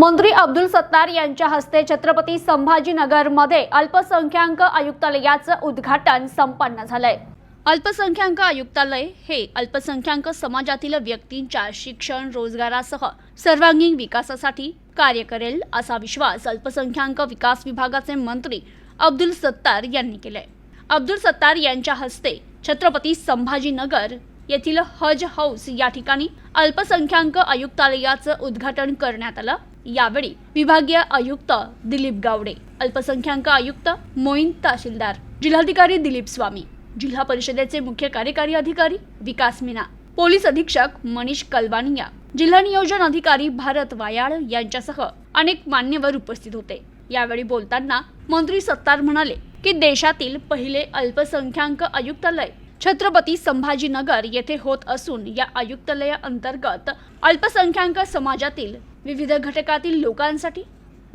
मंत्री अब्दुल सत्तार यांच्या हस्ते छत्रपती संभाजीनगरमध्ये अल्पसंख्याक आयुक्तालयाचं उद्घाटन संपन्न झालंय. अल्पसंख्याक आयुक्तालय हे अल्पसंख्याक समाजातील व्यक्तींच्या शिक्षण रोजगारासह सर्वांगीण विकासासाठी कार्य करेल असा विश्वास अल्पसंख्याक विकास विभागाचे मंत्री अब्दुल सत्तार यांनी केलाय. अब्दुल सत्तार यांच्या हस्ते छत्रपती संभाजीनगर येथील हज हाऊस या ठिकाणी अल्पसंख्याक आयुक्तालयाचं उद्घाटन करण्यात आलं. यावेळी विभागीय आयुक्त दिलीप गावडे अल्पसंख्याक आयुक्त मोईन तहसीलदार जिल्हाधिकारी दिलीप स्वामी जिल्हा परिषदेचे मुख्य कार्यकारी अधिकारी विकास मीना पोलीस अधीक्षक मनीष कलवानिया जिल्हा नियोजन अधिकारी भारत वायाळ यांच्यासह अनेक मान्यवर उपस्थित होते. यावेळी बोलताना मंत्री सत्तार म्हणाले की देशातील पहिले अल्पसंख्याक आयुक्तालय छत्रपती संभाजीनगर येथे होत असून या आयुक्तालयाअंतर्गत अल्पसंख्याक समाजातील विविध घटकातील लोकांसाठी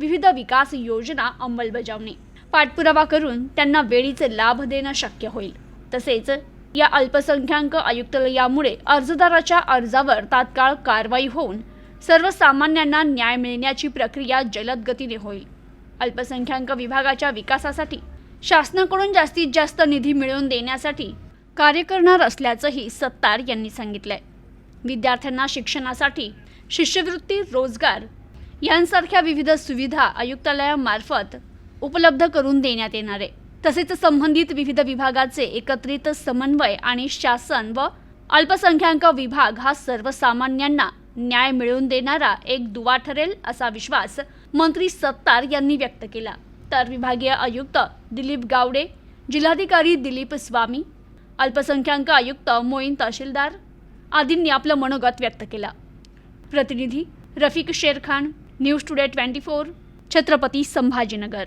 विविध विकास योजना अंमलबजावणी. पाठपुरावा करून त्यांना वेळीचे लाभ देणं शक्य होईल. तसेच या अल्पसंख्याक आयुक्तालयामुळे अर्जदाराच्या अर्जावर तात्काळ कारवाई होऊन सर्वसामान्यांना न्याय मिळण्याची प्रक्रिया जलद गतीने होईल. अल्पसंख्याक विभागाच्या विकासासाठी शासनाकडून जास्तीत जास्त निधी मिळवून देण्यासाठी कार्य करणार असल्याचंही सत्तार यांनी सांगितलंय. विद्यार्थ्यांना शिक्षणासाठी शिष्यवृत्ती रोजगार यांसारख्या विविध सुविधा आयुक्तालयामार्फत उपलब्ध करून देण्यात येणार आहे. तसेच संबंधित विविध विभागाचे एकत्रित समन्वय आणि शासन व अल्पसंख्याक विभाग हा सर्वसामान्यांना न्याय मिळवून देणारा एक दुवा ठरेल असा विश्वास मंत्री सत्तार यांनी व्यक्त केला. तर विभागीय आयुक्त दिलीप गावडे जिल्हाधिकारी दिलीप स्वामी अल्पसंख्याक आयुक्त मोईन तहसीलदार आदींनी आपलं मनोगत व्यक्त केलं. प्रतिनिधी Rafiq Sherkhan news today twenty four Chhatrapati Sambhajinagar.